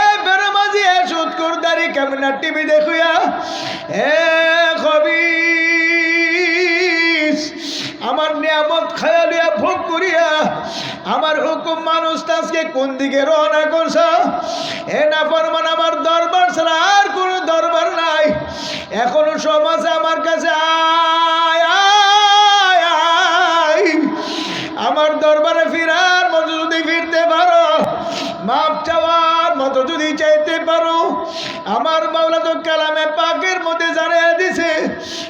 এ বেরমাজি এ সুদ করদারি কেমন টিভি দেখুয়া? এ কবি আমার নিয়ামত খায়ালিয়া ভোগ করিয়া, আমার হুকুম মানুষ আজকে কোন দিকে রওনা করছ? এ না ফরমান আমার দরবার ছাড়া আর কোনো দরবার নাই। এখনও সমাজ আমার কাছে আয়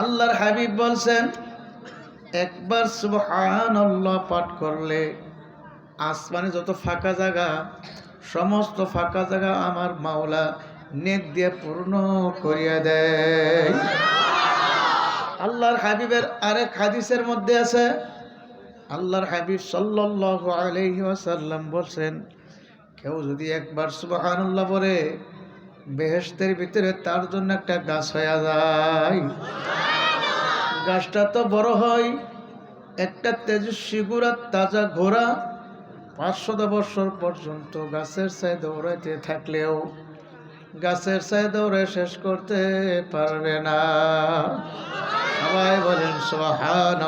আল্লাহর হাবিব বলছেন, একবার সুবহানাল্লাহ পাঠ করলে আসমানে যত ফাঁকা জায়গা, সমস্ত ফাঁকা জায়গা আমার মাওলা নেক দিয়ে পূর্ণ করিয়া দেয়। আল্লাহর হাবিবের আরেক হাদিসের মধ্যে আছে, আল্লাহর হাবিব সাল্লাল্লাহু আলাইহি ওয়াসাল্লাম বলছেন, কেউ যদি একবার সুবহানাল্লাহ বলে বেহেশতের ভিতরে তার জন্য একটা গাছ হয়ে যায়। গাছটা তো বড় হয়, একটা তেজস্বী গুড়া, তাজা ঘোড়া, পাঁচশত বছর পর্যন্ত গাছের সাই দৌড়াইতে থাকলেও গাছের সাই দৌড়ে শেষ করতে পারবে না। সবাই বলেন সোহান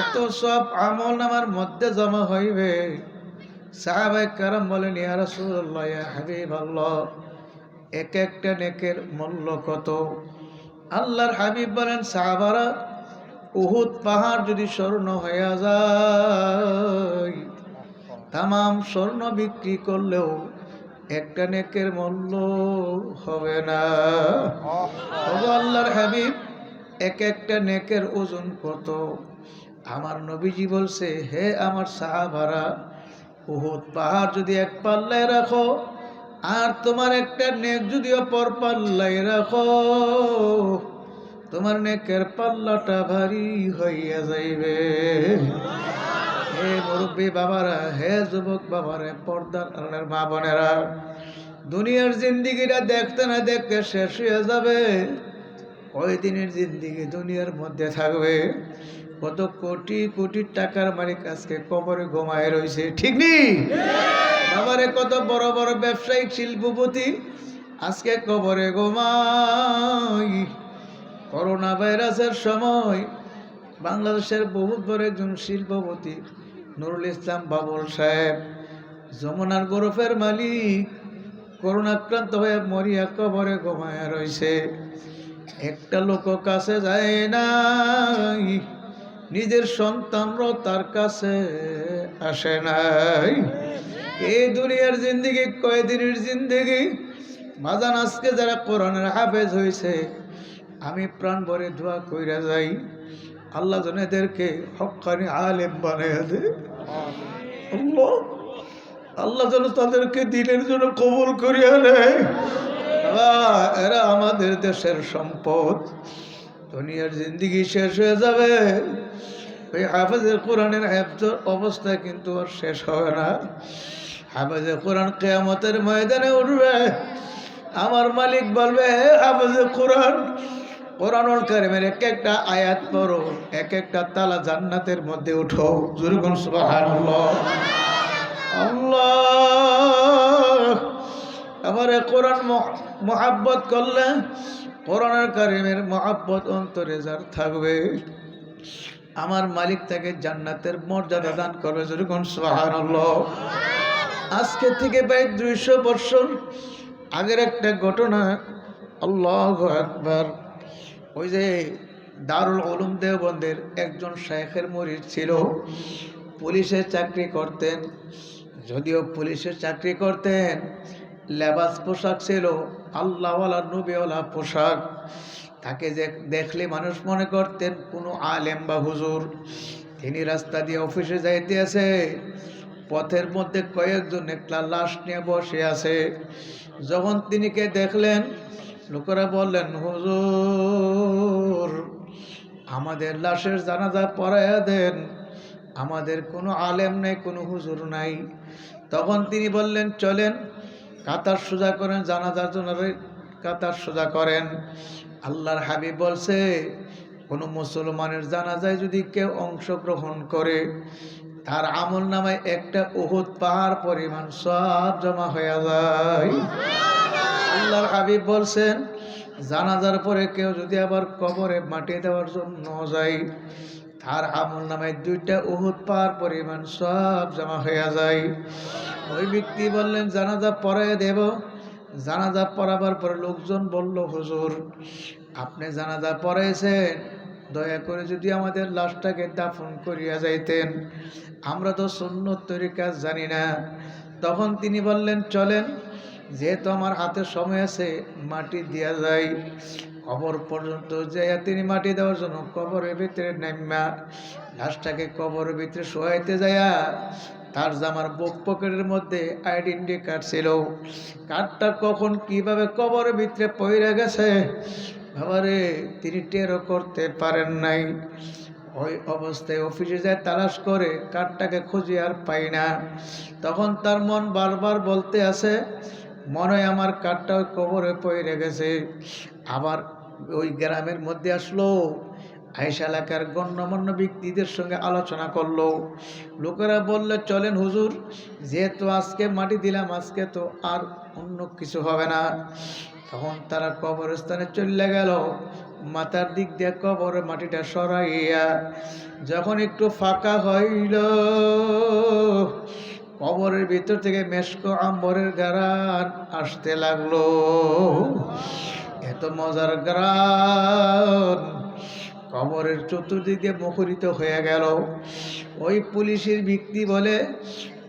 এত সব আমল আমার মধ্যে জমা হইবে। সাহাবাই কারাম বলেন, ইয়া রাসূলুল্লাহ, ইয়া হাবিবাল্লাহ এক একটা নেকের মূল্য কত? আল্লাহর হাবিব বলেন, সাহাবারা, উহুদ পাহাড় যদি স্বর্ণ হয়ে যায়, তামাম স্বর্ণ বিক্রি করলেও একটা নেকের মূল্য হবে না। আল্লাহর হাবিব এক একটা নেকের ওজন কত? আমার নবীজি বলছে, হে আমার সাহাবারা উহুদ পাহাড় যদি এক পাল্লায় রাখো, আর তোমার একটা নেক যদি অপর পাল্লায় রাখো, তোমার নেকের পাল্লাটা ভারী হইয়া যাইবে। হে মুরব্বী বাবারা, হে যুবক বাবারা, পর্দার আড়ালের মা বোনেরা, দুনিয়ার জিন্দিগিটা দেখতে না দেখতে শেষ হয়ে যাবে। ওই দিনের জিন্দিগি দুনিয়ার মধ্যে থাকবে। কত কোটি কোটি টাকার মালিক আজকে কবরে ঘুমায় রয়েছে, ঠিক নেই বাবারে, কত বড় বড় ব্যবসায়িক শিল্পপতি আজকে কবরে ঘুমাই করোনা ভাইরাসের সময় বাংলাদেশের বহুত বড় একজন শিল্পপতি নুরুল ইসলাম বাবুল সাহেব, যমুনার গরফের মালিক, করোনাক্রান্ত হয়ে মরিয়া কবরে ঘুমায় রয়েছে। একটা লোক কাছে যায় নাই। নিজের সন্তানরাও তার কাছে আসে নাই। এই দুনিয়ার জিন্দিগি, কয়দিনের জিন্দিগি? মাজান আজকে যারা কোরআনের হাফেজ হয়েছে আমি প্রাণ ভরে দোয়া কইরা যাই, আল্লাহ যেন এদেরকে হকানি আলেম বানাইয়া দে। আল্লাহ যেন তাদেরকে দিনের জন্য কবুল করিয়া নেয়। এরা আমাদের দেশের সম্পদ। দুনিয়ার জিন্দিগি শেষ হয়ে যাবে। ওই হাফেজের কোরআনের হেফজর অবস্থা কিন্তু আর শেষ হবে না। হাফেজের কোরআন কেয়ামতের ময়দানে উঠবে। আমার মালিক বলবে, "হে হাফেজের কোরআন, কোরআনুল কারিমের এক একটা আয়াত পড়ো এক একটা তালা জান্নাতের মধ্যে উঠো। জুরগুন সুবহানাল্লাহ। আল্লাহ! আমার কোরআন মহাব্বত করলে কোরআনের কারিমের মহাব্বত অন্তরে যার থাকবে। আমার মালিক তাকে জান্নাতের মর্যাদা দান করবে যেরকম সুবহানাল্লাহ। আজকে থেকে প্রায় দুইশো বছর আগের একটা ঘটনা, আল্লাহ একবার ওই যে দারুল উলুম দেওবন্দের একজন শেখের মরির ছিল, পুলিশে চাকরি করতেন। যদিও পুলিশের চাকরি করতেন, লেবাস পোশাক ছিল, আল্লাহওয়ালা নবীওয়ালা পোশাক। তাকে দেখলে মানুষ মনে করতেন, কোনো আলেম বা হুজুর, তিনি রাস্তা দিয়ে অফিসে যাইতে আছে পথের মধ্যে কয়েকজন একটা লাশ নিয়ে বসে আছে। যখন তিনিকে দেখলেন, লোকেরা বললেন, হুজুর, আমাদের লাশের জানাজা পড়াইয়া দেন, আমাদের কোনো আলেম নেই, কোনো হুজুর নাই। তখন তিনি বললেন, চলেন, কাতার সোজা করেন জানাজার জন্য। কাতার সোজা করেন। আল্লাহর হাবিব বলছে, কোনো মুসলমানের জানাজায় যদি কেউ অংশগ্রহণ করে, তার আমল নামায় একটা উহুদ পাহাড় পরিমাণ সব জমা হয়ে যায়। আল্লাহর হাবিব বলছেন, জানাজার পরে কেউ যদি আবার কবরে মাটি দেওয়ার জন্য যায়, তার আমল নামায় দুইটা উহুদ পাহাড় পরিমাণ সব জমা হয়ে যায়। ওই ব্যক্তি বললেন, জানাজা পরে দেব। জানাজা পড়াবার পরে লোকজন বলল, হুজুর, আপনি জানাজা পড়াইছেন, দয়া করে যদি আমাদের লাশটাকে দাফন করিয়া যাইতেন। আমরা তো সুন্নত তরিকা জানি না। তখন তিনি বললেন, চলেন, যেহেতু আমার হাতে সময় আছে, মাটি দেওয়া যায় কবর পর্যন্ত যাইয়া তিনি মাটি দেওয়ার জন্য কবরের ভিতরে নাইমা লাশটাকে কবরের ভিতরে শোয়াইতে যাইয়া তার জামার বুক পকেটের মধ্যে আইডেন্টি কার্ড ছিল কার্ডটা কখন কীভাবে কবরের ভিতরে পইরে গেছে বাবারে তিনি টেরও করতে পারেন নাই। ওই অবস্থায় অফিসে যায়, তালাশ করে কার্ডটাকে খুঁজে আর পাই না। তখন তার মন বারবার বলতে আছে, মনে হয় আমার কার্ডটা ওই কবরে পড়ে গেছে। আবার ওই গ্রামের মধ্যে আসলো আয়সা এলাকার গণ্যমান্য ব্যক্তিদের সঙ্গে আলোচনা করল। লোকেরা বললে, চলেন হুজুর, যেহেতু আজকে মাটি দিলাম, আজকে তো আর অন্য কিছু হবে না। তখন তারা কবরস্থানে চলে গেল। মাথার দিক দিয়ে কবর মাটিটা সরাইয়া যখন একটু ফাঁকা হইল, কবরের ভিতর থেকে মেশকো আম্বরের গারান আসতে লাগল। এত মজার গারান। কবরের চতুর্দিকে মুখরিত হয়ে গেল। ওই পুলিশের ব্যক্তি বলে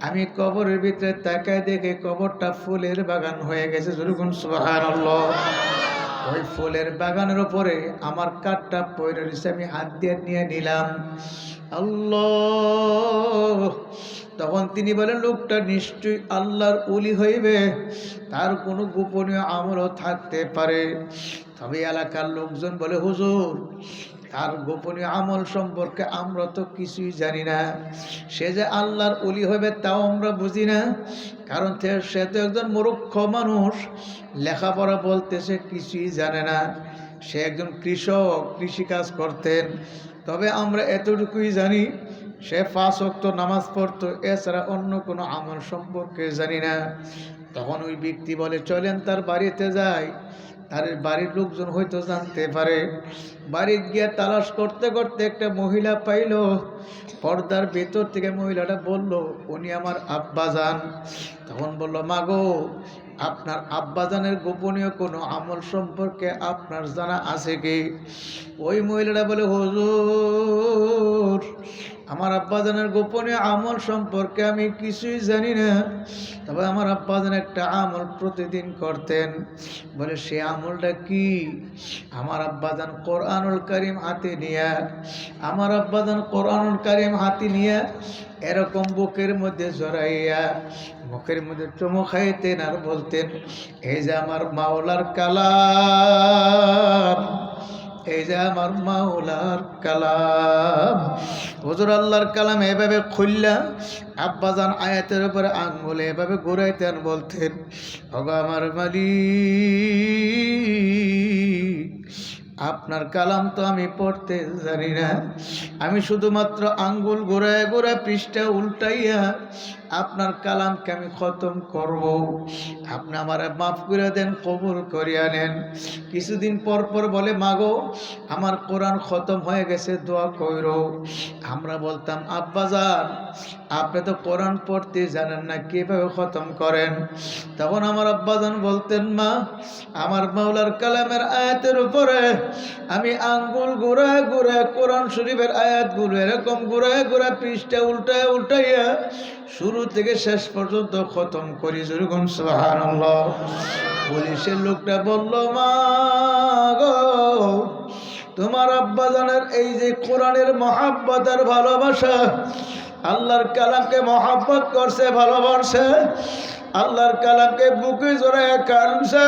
আমি কবরের ভিতরে তাকায় দেখে কবরটা ফুলের বাগান হয়ে গেছে। ওই ফুলের বাগানের উপরে আমার কাঠটা রয়েছে, আমি হাত দিয়ে নিয়ে নিলাম। আল্লাহ। তখন তিনি বলেন, লোকটা নিশ্চয়ই আল্লাহর উলি হইবে। তার কোনো গোপনীয় আমলও থাকতে পারে। তবে এলাকার লোকজন বলে, হুজুর তার গোপনীয় আমল সম্পর্কে আমরা তো কিছুই জানি না। সে যে আল্লাহর অলি হবে তাও আমরা বুঝি না। কারণ সে তো একজন মূর্খ মানুষ। লেখাপড়া বলতে সে কিছুই জানে না। সে একজন কৃষক কৃষিকাজ করতেন। তবে আমরা এতটুকুই জানি, সে পাঁচ অক্ত নামাজ পড়তো, এছাড়া অন্য কোনো আমল সম্পর্কে জানি না। তখন ওই ব্যক্তি বলে, চলেন তার বাড়িতে যায় তার বাড়ির লোকজন হয়তো জানতে পারে। বাড়ি গিয়ে তালাশ করতে করতে একটা মহিলা পাইল। পর্দার ভেতর থেকে মহিলাটা বলল, উনি আমার আব্বা যান। তখন বলল মাগো আপনার আব্বাজানের গোপনীয় কোনো আমল সম্পর্কে আপনার জানা আছে কি? ওই মহিলাটা বলে, হুজুর আমার আব্বাজানের গোপনীয় আমল সম্পর্কে আমি কিছুই জানি না। তবে আমার আব্বাজান একটা আমল প্রতিদিন করতেন। বলে, সে আমলটা কি? আমার আব্বাজান কোরআনুল করিম হাতে নিয়ে, আমার আব্বাজান কোরআনুল করিম হাতে নিয়ে এরকম বুকের মধ্যে জড়াইয়া মুখের মধ্যে চুমু খাইতেন আর বলতেন, এই যে আমার মাওলার কালাম এই যে আমার মাওলার কালাম, হুজুর আল্লাহর কালাম এভাবে খুললা আব্বাজান আয়াতের উপরে আঙ্গুলে এভাবে ঘুরাইতেন বলতেন হগ আমার মালিক আপনার কালাম তো আমি পড়তে জানি না। আমি শুধুমাত্র আঙ্গুল ঘোরায় ঘোরা পৃষ্ঠা উল্টাইয়া আপনার কালামকে আমি খতম করব। আপনি আমার মাফ করে দেন, কবুল করিয়া নেন। কিছুদিন পর পর বলে, মাগো, আমার কোরআন খতম হয়ে গেছে, দোয়া কইর। আমরা বলতাম আব্বাজান আপনি তো কোরআন পড়তে জানেন না, কীভাবে খতম করেন? তখন আমার আব্বাজান বলতেন, মা, আমার মাওলার কালামের আয়াতের উপরে আমি আঙ্গুল ঘুরা ঘুরা কোরআন শরীফের আয়াতগুলো এরকম ঘুরা ঘুরা পৃষ্ঠা উল্টায় উল্টাইয়া শুরু থেকে শেষ পর্যন্ত খতম করি যেরকম সুবহানাল্লাহ। পুলিশের লোকটা বলল, মা তোমার আব্বাজানের এই যে কোরআনের মহাব্বত আর ভালোবাসা, আল্লাহর কালামকে মহাব্বত করছে ভালোবাসে আল্লাহর কালামকে বুকে জোরে কানছে।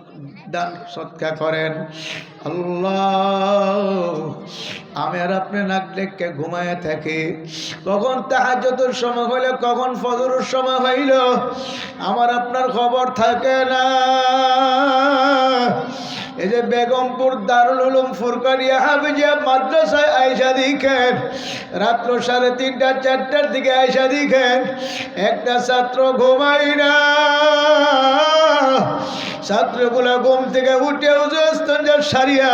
দান সৎকার করেন। আল্লাহ, আমি আর আপনি নাক ডেকে ঘুমায় থাকি। কখন তাহাজ্জতের সময় হইলে, কখন ফজরের সময় হইল, আমার আপনার খবর থাকে না। এই যে বেগমপুর দারুল উলুম ফুরকানিয়া হাফিজিয়া মাদ্রাসায় আয়সা দিখেন, রাত্র সাড়ে তিনটা, চারটার দিকে আয়সা দিখেন, একটা ছাত্র ঘুমাই না। ছাত্রগুলো ঘুম থেকে উঠে উজস্তঞ্জা সারিয়া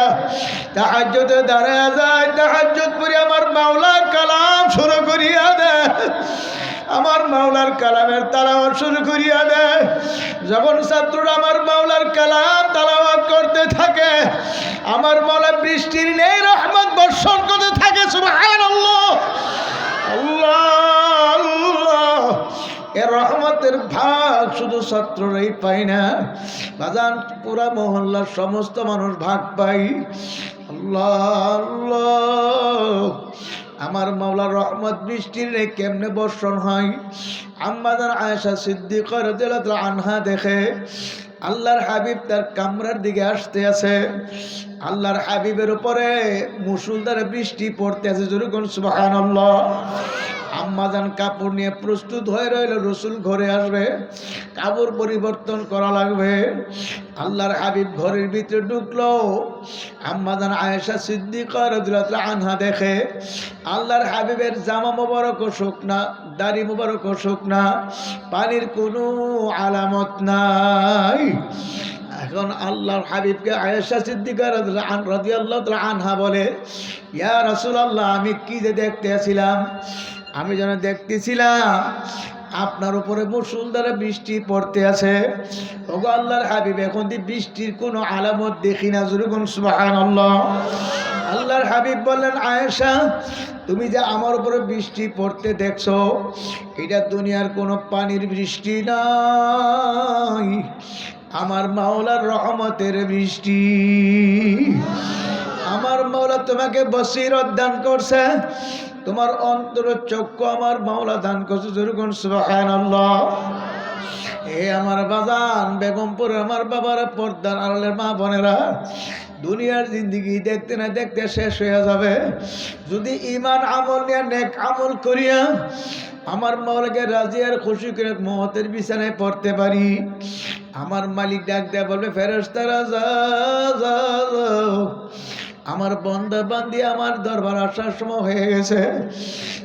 তাহাজ্জতে দাঁড়ায় যায় তাহাজ্জত করে আমার মাওলার কালাম শুরু করিয়া দেয় আমার মাওলার কালামের তালাওয়াত শুরু করিয়া দেয় যখন ছাত্ররা আমার মাওলার কালাম তালাওয়াত করতে থাকে, আমার মাওলা বৃষ্টির নেই, রহমত বর্ষণ করতে থাকে আল্লাহ। এ রহমতের ভাগ শুধু ছাত্ররাই পায় না বাজান, পুরা মহল্লার সমস্ত মানুষ ভাগ পাই। আমার মাওলার রহমত বৃষ্টির কেমনে বর্ষণ হয়? আম্মাদার আয়েশা সিদ্দিকর আনহা দেখে, আল্লাহর হাবিব তার কামরার দিকে আসতে আছে। আল্লাহর হাবিবের উপরে মুসুলদারে বৃষ্টি পড়তে আছে যেরকম সুবহানাল্লাহ। আম্মাজান কাপড় নিয়ে প্রস্তুত হয়ে রইল, রসুল ঘরে আসবে, কাপড় পরিবর্তন করা লাগবে। আল্লাহর হাবিব ঘরের ভিতরে ঢুকলো। আম্মাজান আয়েশা সিদ্দিকার আনহা দেখে, আল্লাহর হাবিবের জামা মোবারক শোক না, দাড়ি মোবারক শুকনা পানির কোনো আলামত নাই। এখন আল্লাহর হাবিবকে আয়েশা সিদ্দিকার রাজি আল্লাহ আনহা বলে, ইয়া রসুল আল্লাহ আমি কি যে দেখতে আসছিলাম আমি যেন দেখতেছিলাম, আপনার উপরে মুসুলধারে বৃষ্টি পড়তে আছে। ওগো আল্লাহর হাবিব, এখন দি বৃষ্টির কোনো আলামত দেখি না যেরকম সুবাহান আল্লাহ আল্লাহর হাবিব বললেন, আয়েশা, তুমি যে আমার উপরে বৃষ্টি পড়তে দেখছ, এটা দুনিয়ার কোনো পানির বৃষ্টি নাই। আমার মাওলার রহমতের বৃষ্টি। আমার মাওলা তোমাকে বসিরত দান করছে। তোমার অন্তর চক্ষু আমার মাওলা দান করছে যেরকম সুবহানাল্লাহ। এ আমার বাজান, বেগমপুর আমার বাবার পর্দার আড়ালের মা বোনেরা, দুনিয়ার জিন্দিগি দেখতে না দেখতে শেষ হয়ে যাবে। যদি ইমান আমল নিয়ে নেক আমল করিয়া আমার মাওলাকে রাজি আর খুশি করে মহতের বিছানায় পড়তে পারি, আমার মালিক ডাক দেয়া বলবে ফেরস্তারা যা যা। আমার বন্দা বান্দি আমার দরবার আসার সময় হয়ে গেছে।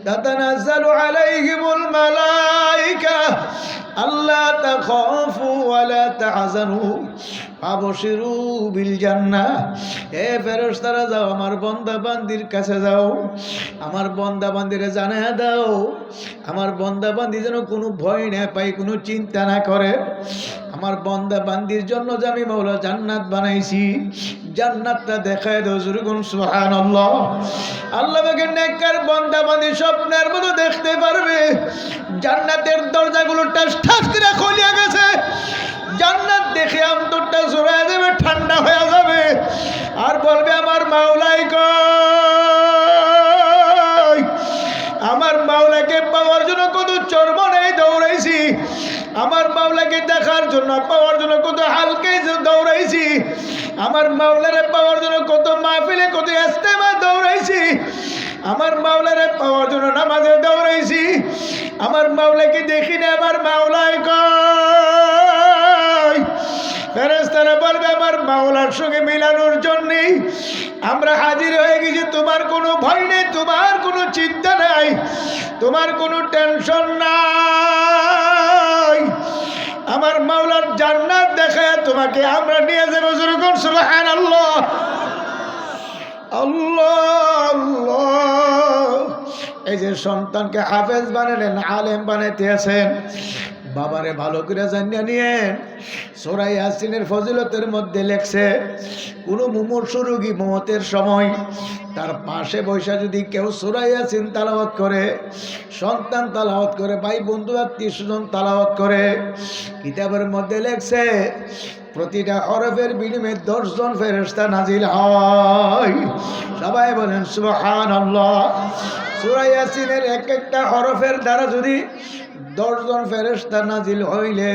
তাতানাজ্জালু আলাইহিমুল মালাইকা। আল্লাহ তাখাফু ওয়ালা তাহজানু। আবশিরু বিল জান্নাহ হে ফেরেশতারা যাও, আমার বন্দা বান্দির কাছে যাও। আমার বন্দা বান্দিরে জানা দাও। আমার বন্দা বান্দি যেন কোনো ভয় না পাই কোনো চিন্তা না করে। আমার বন্দা বান্দির জন্য যে আমি মৌলা জান্নাত বানাইছি, জান্নাতটা দেখায় দাও যেরকম সুবহানাল্লাহ। আল্লাহ বাকে নেককার বন্দা বান্দি স্বপ্নের মতো দেখতে পারবে। জান্নাতের দরজাগুলো টাস ঠাস করে খুলিয়া গেছে। জান্নাত দেখে অন্তরটা জোড়ায় যাবে ঠান্ডা হয়ে যাবে। আর বলবে, আমার মাওলাই কই আমার মাওলাকে দেখার জন্য, পাওয়ার জন্য কত হালকে দৌড়াইছি। আমার মাওলারে পাওয়ার জন্য কত মাহফিলে কত এস্তেমা দৌড়াইছি। আমার মাওলারে পাওয়ার জন্য নামাজে দৌড়াইছি। আমার মাওলাকে দেখি না, আমার মাওলায় কই ফেরেস্তারা বলবে, আমার মাওলার সঙ্গে মিলানোর জন্যেই আমরা হাজির হয়ে গেছি। তোমার কোনো ভয় নেই, তোমার কোনো চিন্তা নাই, তোমার কোনো টেনশন নাই। আমার মাওলার জান্নাত দেখায় তোমাকে আমরা নিয়ে যাব যেরকম সুবহান আল্লাহ আল্লাহ। এই যে সন্তানকে হাফেজ বানালেন, আলেম বানাইতে আছেন বাবারে ভালো করে জানিয়ে নিয়ে সোরাই আসিনের ফজিলতের মধ্যে লেখছে, কোনো মুমূর্ষ রোগী মমতের সময় তার পাশে বৈশা যদি কেউ সোরাই আসিন তালাওয়াত করে, সন্তান তালাওয়াত করে, ভাই বন্ধু আত্মীয় স্বজন তালাওয়াত করে, কিতাবের মধ্যে লেখছে, প্রতিটা হরফের বিনিময়ে দশজন ফেরেস্তা নাজিল হয়। সবাই বলেন সুবহান আল্লাহ সুরাই ইয়াসিনের এক একটা হরফের দ্বারা যদি দশজন ফেরেস্তা নাজিল হইলে,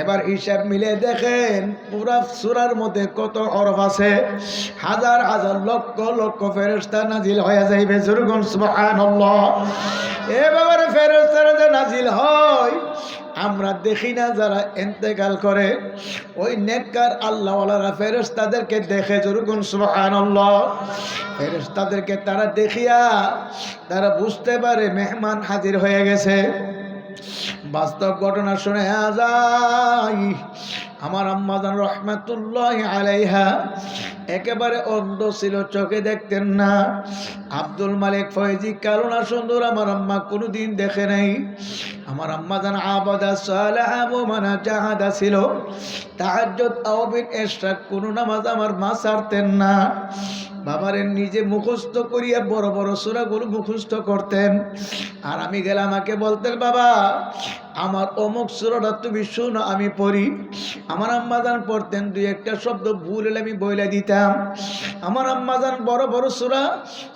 এবার হিসাব মিলে দেখেন, পুরা সুরার মধ্যে কত অরফ আছে। হাজার হাজার লক্ষ লক্ষ ফেরেস্তা নাজিল হয়ে যাইবে, জুরগুন, সুবহানাল্লাহ। এ বাবার ফেরেস্তারা যে নাজিল হয়, আমরা দেখি না যারা এন্তেকাল করে। ওই নেককার আল্লাহওয়ালারা ফেরেস তাদেরকে দেখে জরুকুন সুবহান ফেরেস তাদেরকে তারা দেখিয়া, তারা বুঝতে পারে মেহমান হাজির হয়ে গেছে। বাস্তব ঘটনা শুনে যাই আমার আম্মাজান রহমাতুল্লাহ আলাইহা একেবারে অন্ধ ছিল, চোখে দেখতেন না। আব্দুল মালিক ফয়েজি কারুণা সুন্দর, আমার আম্মা কোনোদিন দেখে নাই। আমার আম্মাজান আবাদা সালাহা মোমানা জাহাদা ছিল। তাহাজ্জত আওবিন এসরা কোনো নামাজ আমার মা ছাড়তেন না। বাবারের নিজে মুখস্থ করিয়া বড় বড় সুরাগুলো মুখস্থ করতেন। আর আমি গেলে আমাকে বলতেন, বাবা, আমার অমুক সুরাটা তুমি শুনো, আমি পড়ি। আমার আম্মাজান পড়তেন, দুই একটা শব্দ ভুল হলে আমি বইলে দিতাম। আমার আম্মাজান বড় বড় সুরা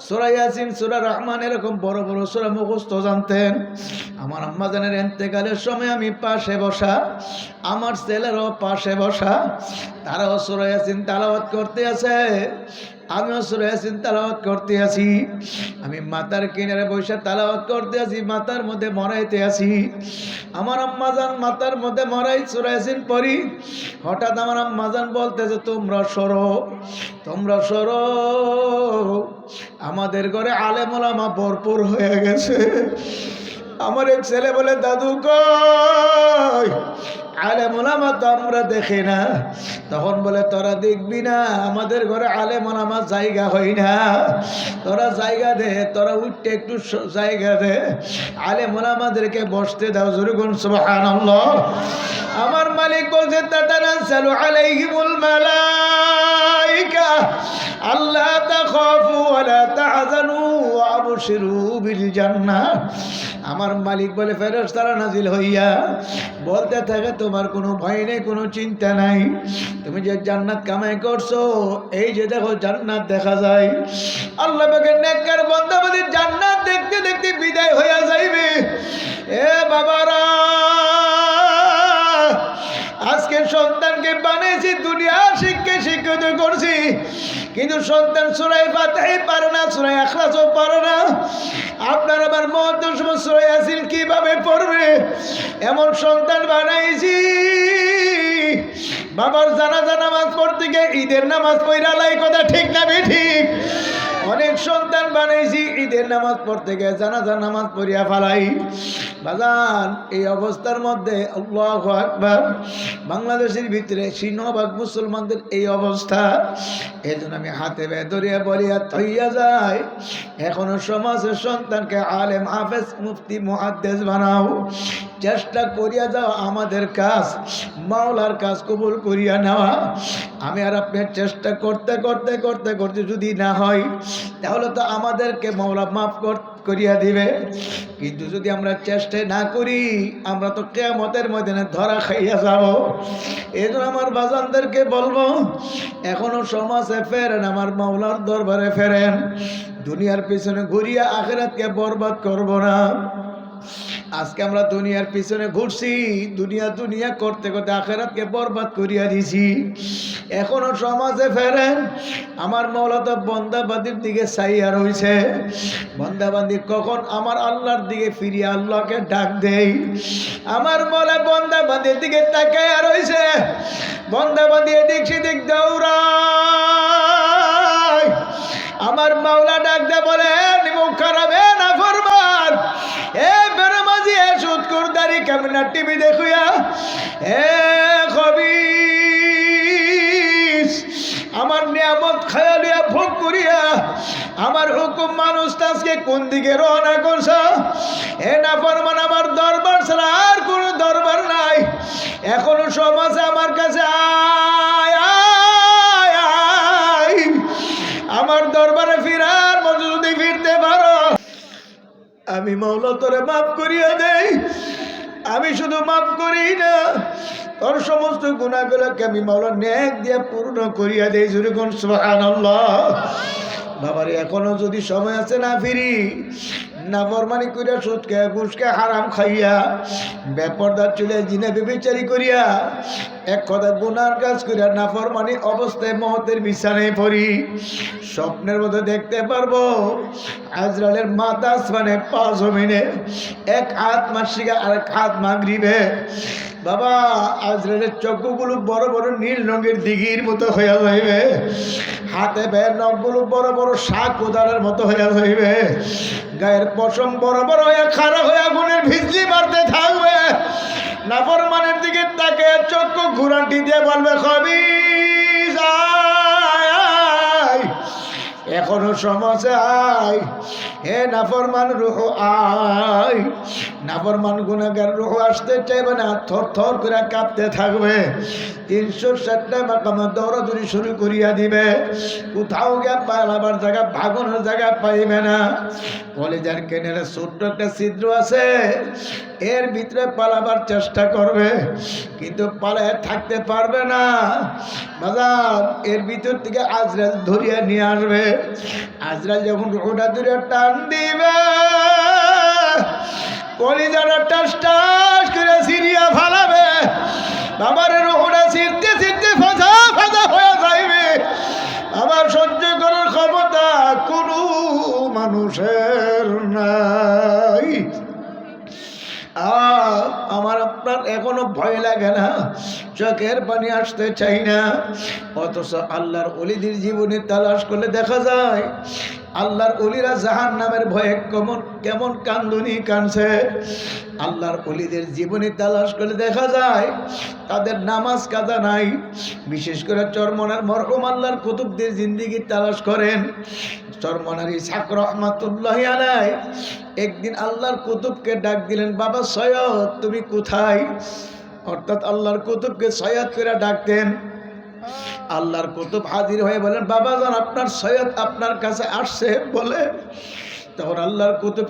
সুরা ইয়াসিন, সুরা রহমান এরকম বড় বড় সুরা মুখস্থ জানতেন। আমার আম্মাজানের এন্তেকালের সময় আমি পাশে বসা, আমার ছেলেরও পাশে বসা, তারাও সুরা ইয়াসিন তালাবাত করতে আছে। আমিও সুরা ইয়াসিন তালাওয়াত করতে আছি। আমি মাতার কিনারে বসে তালাওয়াত করতে আছি, মাতার মধ্যে মরাইতে আছি। আমার আম্মাজান মাতার মধ্যে মরাই সুরা ইয়াসিন পড়ি। হঠাৎ আমার আম্মাজান বলতেছে তোমরা সরো তোমরা সরো। আমাদের ঘরে আলেমোলামা ভরপুর হয়ে গেছে। আমার এক ছেলে বলে, দাদু কই? আলে মোলামা তো আমরা দেখি না। তখন বলে, তোরা দেখবি না, আমাদের ঘরে আলে মোলামা জায়গা হয় না। তোরা জায়গা দে, তোরা উঠতে একটু জায়গা দে। আলে মোলামাদেরকে বসতে দাও জরুগুন সুবহান আমার মালিক বলছে তাতানাসালু আলাইহিমুল আমার মালিক বলে নাজিল হইয়া বলতে থাকে, তোমার কোনো ভয় নেই, কোনো চিন্তা নাই। তুমি যে জান্নাত কামাই করছ, এই যে দেখো জান্নাত দেখা যায়। আল্লাহ পাকে নেককার জান্নাত দেখতে দেখতে বিদায় হইয়া যাইবে। এ বাবারা আজকে সন্তানকে বানিয়েছি, দুনিয়া শিক্ষে শিক্ষিত করছি। কিন্তু সন্তান সুরাই ফাতাহি পারে না সুরাই আখলাসও পারে না। আপনার আবার মহত্ব সুরাই আসিল কীভাবে পড়বে? এমন সন্তান বানাইছি। বাবার জানাজা নামাজ পড়তে গিয়ে ঈদের নামাজ পড়া লাই কথা ঠিক না বে ঠিক। অনেক সন্তান বানাইছি, ঈদের নামাজ পড়তে গিয়ে জানাজা নামাজ পড়িয়া ফালাই। বাজান, এই অবস্থার মধ্যে আল্লাহ বাংলাদেশের ভিতরে সিংহভাগ মুসলমানদের এই অবস্থা। এই জন্য আমি হাতে বেদরিয়া বলিয়া থইয়া যায় এখনও সমাজের সন্তানকে আলেম, হাফেজ, মুফতি, মুহাদ্দেস বানাও। চেষ্টা করিয়া যাও আমাদের কাজ, মাওলার কাজ কবুল করিয়া নেওয়া আমি আর আপনার চেষ্টা করতে করতে করতে করতে যদি না হয়, তাহলে তো আমাদেরকে মাওলা মাফ কর, করিয়া দিবে। কিন্তু যদি আমরা চেষ্টা না করি, আমরা তো কেয়ামতের ময়দানে ধরা খাইয়া যাব। এই আমার বাজানদেরকে বলব, এখনও সমাজে ফেরেন, আমার মাওলার দরবারে ফেরেন। দুনিয়ার পিছনে ঘুরিয়া আখেরাতকে বরবাদ করব না। আজকে আমরা দুনিয়ার পিছনে ঘুরছি, দুনিয়া দুনিয়া করতে করতে আখেরাতকে বরবাদ করিয়া দিছি। এখনও সমাজে ফেরেন, আমার মৌলা তো বন্দাবাদির দিকে চাইয়া রয়েছে বন্দাবান্দি কখন আমার আল্লাহর দিকে ফিরিয়ে আল্লাহকে ডাক দেই আমার মনে বন্দাবান্দির দিকে তাকাইয়া রয়েছে বন্দাবান্দি এদিক সেদিক দৌড়ায়। আমার মাওলা ডাক দে বলে মুখ খারাপ এ না ফরমান। এ দাড়ি কেমন টিভি দেখুয়া? এ কবি আমার নিয়ামত খায়ালিয়া ভোগ করিয়া, আমার হুকুম মানুষ আজকে কোন দিকে রওনা করছ? এ না ফরমান আমার দরবার ছাড়া আর কোনো দরবার নাই। এখনও সমাজ আমার কাছে আমার দরবারে ফিরার মতো যদি ফিরতে পারো, আমি মৌলা তোরে মাফ করিয়া দেই। আমি শুধু মাফ করি না। তোর সমস্ত গুণাগুলোকে আমি মাওলা ন্যাক দিয়ে পূর্ণ করিয়া দেই যেরকম সুবহানাল্লাহ। বাবারে, এখনও যদি সময় আছে না ফিরি না ফরমানি করিয়া সুদকে, ঘুষকে, হারাম খাইয়া বেপরদার চলে জিনে বেবিচারি করিয়া, এক কথা গুনার কাজ করিয়া নাফরমানি অবস্থায় মহতের বিছানায় পড়ি। স্বপ্নের মধ্যে দেখতে পারব আজরালের মাতাস মানে পা জমিনে এক হাত মাসিকা আর এক হাত মাগরিবে বাবা আজরালের চক্ষুগুলো বড় বড় নীল রঙের দিঘির মতো হইয়া যাইবে। হাতে বের নখগুলো বড় বড় শাক কোদালের মতো হইয়া যাইবে। গায়ের পশম বড় বড় হইয়া খারাপ হইয়া গুণের ভিজলি মারতে থাকবে। নাফরমানের দিকে তাকে চক্ষু ঘুরান্টি দিয়ে বলবে খবি এখনও সমাজে আয়। হে নাফরমান রুহ, আয়। নাফরমান গুণাগার রুহ আসতে চাইবে না, থর থর করে কাঁপতে থাকবে। তিনশো ষাটটা মাকামা দৌড়াদৌড়ি শুরু করিয়া দিবে। কোথাও গিয়ে পালাবার জায়গা, ভাগনের জায়গা পাইবে না। কলেজার কেনের ছোট্ট একটা ছিদ্র আছে, এর ভিতরে পালাবার চেষ্টা করবে, কিন্তু পালায় থাকতে পারবে না। বাজার এর ভিতর থেকে আজরাল ধরিয়া নিয়ে আসবে। আজরাল যখন রোটা ধরে টান দিবে। কলিজাটা টাস টাস করে সিরিয়া ফালাবে। বাবার রোহটা ছিঁড়তে ছিঁড়তে ফাঁসা ফাঁসা হয়ে যাইবে। আমার সহ্য করার ক্ষমতা কোনো মানুষের নাই। আমার আপনার এখনও ভয় লাগে না? চোখের পানি আসতে চাই না। অথচ আল্লাহর অলিদের জীবনে তালাশ করলে দেখা যায় আল্লাহর অলিরা জাহান নামের ভয়ে কেমন কেমন কান্দনি কানছে। আল্লাহর অলিদের জীবনে তালাশ করলে দেখা যায়, তাদের নামাজ কাজা নাই। বিশেষ করে চরমনার মরহম আল্লাহর কুতুবদের জিন্দিগি তালাশ করেন। চরমনার ইসাক রহমাতুল্লাহ আলাই একদিন আল্লাহর কুতুবকে ডাক দিলেন, বাবা সৈয়দ, তুমি কোথায়? অর্থাৎ আল্লাহর কুতুবকে সৈয়দ করে ডাকতেন। আল্লাহর কুতুব হাজির হয়ে বলেন, বাবা যান আপনার সৈয়দ আপনার কাছে আসছে, বলে, তখন আল্লাহর কুতুব